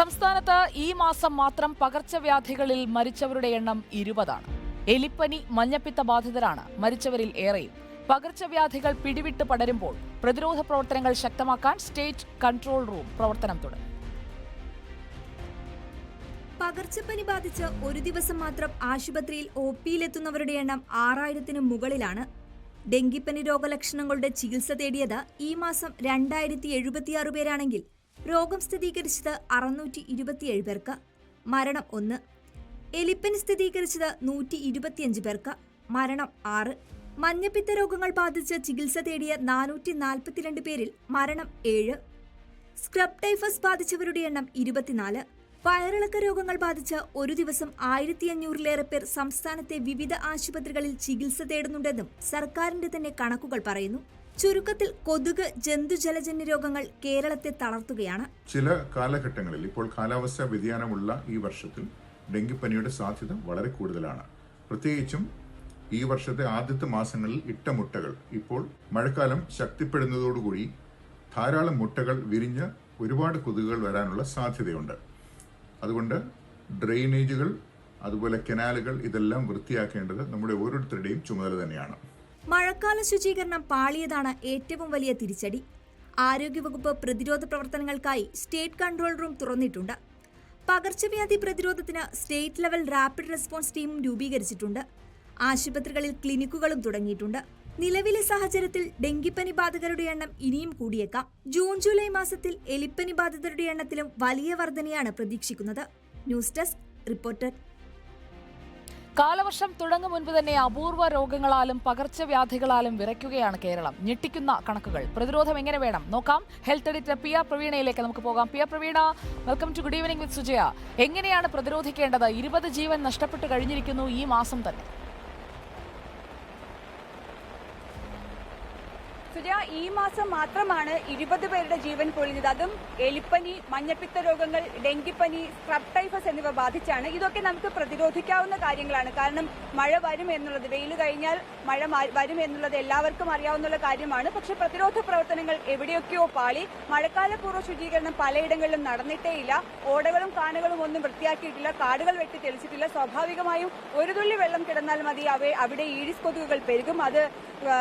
സംസ്ഥാനത്ത് ഈ മാസം മാത്രം പകർച്ചവ്യാധികളിൽ മരിച്ചവരുടെ എണ്ണം ഇരുപതാണ്. എലിപ്പനി മഞ്ഞപ്പിത്ത ബാധിതരാണ് മരിച്ചവരിൽ ഏറെയും. പകർച്ചവ്യാധികൾ പിടിവിട്ട് പടരുമ്പോൾ പ്രതിരോധ പ്രവർത്തനങ്ങൾ ശക്തമാക്കാൻ സ്റ്റേറ്റ് കൺട്രോൾ റൂം പ്രവർത്തനം തുടങ്ങി. പകർച്ചപ്പനി ബാധിച്ച് ഒരു ദിവസം മാത്രം ആശുപത്രിയിൽ ഒ പിയിലെത്തുന്നവരുടെ എണ്ണം ആറായിരത്തിന് മുകളിലാണ്. ഡെങ്കിപ്പനി രോഗലക്ഷണങ്ങളുടെ ചികിത്സ തേടിയത് ഈ മാസം രണ്ടായിരത്തി എഴുപത്തിയാറ് പേരാണെങ്കിൽ രോഗം സ്ഥിരീകരിച്ചത് അറുന്നൂറ്റി ഇരുപത്തിയേഴ് പേർക്ക് മരണം ഒന്ന്. എലിപ്പനി സ്ഥിരീകരിച്ചത് നൂറ്റി ഇരുപത്തിയഞ്ച് പേർക്ക് മരണം ആറ്. മഞ്ഞപ്പിത്ത രോഗങ്ങൾ ബാധിച്ച് ചികിത്സ തേടിയ നാനൂറ്റി നാൽപ്പത്തിരണ്ട് പേരിൽ മരണം ഏഴ്. സ്ക്രബ് ടൈഫസ് ബാധിച്ചവരുടെ എണ്ണം ഇരുപത്തിനാല്. വയറിളക്ക രോഗങ്ങൾ ബാധിച്ച് ഒരു ദിവസം ആയിരത്തി അഞ്ഞൂറിലേറെ പേർ സംസ്ഥാനത്തെ വിവിധ ആശുപത്രികളിൽ ചികിത്സ തേടുന്നുണ്ടെന്നും സർക്കാരിന്റെ തന്നെ കണക്കുകൾ പറയുന്നു. ചുരുക്കത്തിൽ കൊതുക് ജന്തുജലജന്യ രോഗങ്ങൾ കേരളത്തെ തളർത്തുകയാണ്. ചില കാലഘട്ടങ്ങളിൽ ഇപ്പോൾ കാലാവസ്ഥാ വ്യതിയാനമുള്ള ഈ വർഷത്തിൽ ഡെങ്കിപ്പനിയുടെ സാധ്യത വളരെ കൂടുതലാണ്. പ്രത്യേകിച്ചും ഈ വർഷത്തെ ആദ്യത്തെ മാസങ്ങളിൽ ഇട്ട മുട്ടകൾ ഇപ്പോൾ മഴക്കാലം ശക്തിപ്പെടുന്നതോടുകൂടി ധാരാളം മുട്ടകൾ വിരിഞ്ഞ് ഒരുപാട് കൊതുകുകൾ വരാനുള്ള സാധ്യതയുണ്ട്. അതുകൊണ്ട് ഡ്രെയിനേജുകൾ അതുപോലെ കനാലുകൾ ഇതെല്ലാം വൃത്തിയാക്കേണ്ടത് നമ്മുടെ ഓരോരുത്തരുടെയും ചുമതല തന്നെയാണ്. മഴക്കാല ശുചീകരണം പാളിയതാണ് ഏറ്റവും വലിയ തിരിച്ചടി. ആരോഗ്യവകുപ്പ് പ്രതിരോധ പ്രവർത്തനങ്ങൾക്കായി സ്റ്റേറ്റ് കൺട്രോൾ റൂം തുറന്നിട്ടുണ്ട്. പകർച്ചവ്യാധി പ്രതിരോധത്തിന് സ്റ്റേറ്റ് ലെവൽ റാപ്പിഡ് റെസ്പോൺസ് ടീമും രൂപീകരിച്ചിട്ടുണ്ട്. ആശുപത്രികളിൽ ക്ലിനിക്കുകളും തുടങ്ങിയിട്ടുണ്ട്. നിലവിലെ സാഹചര്യത്തിൽ ഡെങ്കിപ്പനി ബാധിതരുടെ എണ്ണം ഇനിയും കൂടിയേക്കാം. ജൂൺ ജൂലൈ മാസത്തിൽ എലിപ്പനി ബാധിതരുടെ എണ്ണത്തിലും വലിയ വർധനയാണ് പ്രതീക്ഷിക്കുന്നത്. ന്യൂസ് ഡെസ്ക് റിപ്പോർട്ടർ കാലവർഷം തുടങ്ങും മുൻപ് തന്നെ അപൂർവ രോഗങ്ങളാലും പകർച്ചവ്യാധികളാലും വിറയ്ക്കുകയാണ് കേരളം. ഞെട്ടിക്കുന്ന കണക്കുകൾ. പ്രതിരോധം എങ്ങനെ വേണം? നോക്കാം. ഹെൽത്ത് എഡിറ്റർ പി ആർ പ്രവീണയിലേക്ക് നമുക്ക് പോകാം. P R Praveena welcome to good evening with Sujaya. എങ്ങനെയാണ് പ്രതിരോധിക്കേണ്ടത്? ഇരുപത് ജീവൻ നഷ്ടപ്പെട്ടു കഴിഞ്ഞിരിക്കുന്നു ഈ മാസം തന്നെ. സുജ ഈ മാസം മാത്രമാണ് ഇരുപത് പേരുടെ ജീവൻ പൊളിഞ്ഞത് അതും എലിപ്പനി മഞ്ഞപ്പിത്ത രോഗങ്ങൾ ഡെങ്കിപ്പനി സ്ക്രബ് ടൈഫസ് എന്നിവ ബാധിച്ചാണ് ഇതൊക്കെ നമുക്ക് പ്രതിരോധിക്കാവുന്ന കാര്യങ്ങളാണ്. കാരണം മഴ വരും എന്നുള്ളത് വെയിൽ കഴിഞ്ഞാൽ മഴ വരും എന്നുള്ളത് എല്ലാവർക്കും അറിയാവുന്ന കാര്യമാണ്. പക്ഷെ പ്രതിരോധ പ്രവർത്തനങ്ങൾ എവിടെയൊക്കെയോ പാളി. മഴക്കാലപൂർവ ശുചീകരണം പലയിടങ്ങളിലും നടന്നിട്ടേയില്ല ഓടകളും കാനകളും ഒന്നും വൃത്തിയാക്കിയിട്ടില്ല. കാടുകൾ വെട്ടി തെളിച്ചിട്ടില്ല. സ്വാഭാവികമായും ഒരു തുള്ളി വെള്ളം കിടന്നാൽ മതി. അവ അവിടെ ഈഴിസ് കൊതുകുകൾ പെരുകും. അത് ആ,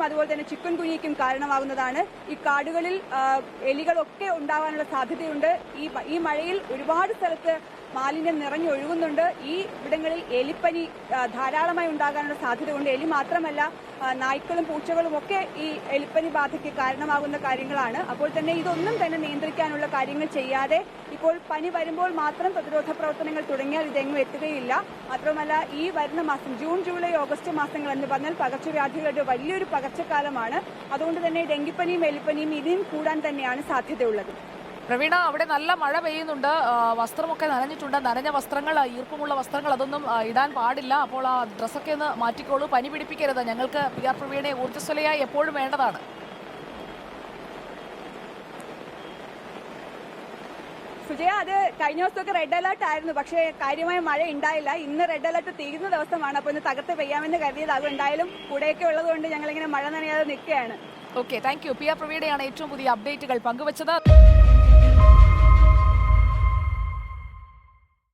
ഈ അതുപോലെ തന്നെ ചിക്കൻ കുഞ്ഞിക്കും കാരണമാകുന്നതാണ്. ഈ കാടുകളിൽ എലികളൊക്കെ ഉണ്ടാവാനുള്ള സാധ്യതയുണ്ട്. ഈ ഈ മഴയിൽ ഒരുപാട് സ്ഥലത്ത് മാലിന്യം നിറഞ്ഞൊഴുകുന്നുണ്ട് ഈ ഇവിടങ്ങളിൽ എലിപ്പനി ധാരാളമായി ഉണ്ടാകാനുള്ള സാധ്യതയുണ്ട്. എലി മാത്രമല്ല നായ്ക്കളും പൂച്ചകളും ഒക്കെ ഈ എലിപ്പനി ബാധയ്ക്ക് കാരണമാകുന്ന കാര്യങ്ങളാണ്. അപ്പോൾ തന്നെ ഇതൊന്നും തന്നെ നിയന്ത്രിക്കാനുള്ള കാര്യങ്ങൾ ചെയ്യാതെ ഇപ്പോൾ പനി വരുമ്പോൾ മാത്രം പ്രതിരോധ പ്രവർത്തനങ്ങൾ തുടങ്ങിയാൽ ഇതെങ്ങും എത്തുകയില്ല. മാത്രമല്ല ഈ വരുന്ന മാസം ജൂൺ ജൂലൈ ഓഗസ്റ്റ് മാസങ്ങൾ എന്ന് പറഞ്ഞാൽ പകർച്ചവ്യാധികളുടെ വലിയൊരു പകർച്ചക്കാലമാണ്. അതുകൊണ്ട് തന്നെ ഡെങ്കിപ്പനിയും എലിപ്പനിയും ഇനിയും കൂടാൻ തന്നെയാണ് സാധ്യതയുള്ളത്. പ്രവീണ അവിടെ നല്ല മഴ പെയ്യുന്നുണ്ട്. വസ്ത്രമൊക്കെ നനഞ്ഞിട്ടുണ്ട്. നനഞ്ഞ വസ്ത്രങ്ങൾ ഈർപ്പമുള്ള വസ്ത്രങ്ങൾ അതൊന്നും ഇടാൻ പാടില്ല. അപ്പോൾ ആ ഡ്രസ്സൊക്കെ ഒന്ന് മാറ്റിക്കോളൂ. പനി പിടിപ്പിക്കരുത്. ഞങ്ങൾക്ക് പി ആർ പ്രവീണയെ ഊർജസ്വലയായി എപ്പോഴും വേണ്ടതാണ്. സുജയ അത് കഴിഞ്ഞ ദിവസമൊക്കെ റെഡ് അലർട്ട് ആയിരുന്നു. പക്ഷേ കാര്യമായ മഴ ഉണ്ടായില്ല. ഇന്ന് റെഡ് അലർട്ട് തീരുന്ന ദിവസമാണ്. അപ്പോൾ ഇന്ന് തകർത്ത് പെയ്യാമെന്ന് കരുതിയതാകും എന്തായാലും കൂടെയൊക്കെ ഉള്ളതുകൊണ്ട് ഞങ്ങളിങ്ങനെ മഴ നനയാതെ നിൽക്കുകയാണ്. Okay thank you P R പ്രവീണയാണ് ഏറ്റവും പുതിയ അപ്ഡേറ്റുകൾ പങ്കുവച്ചത്.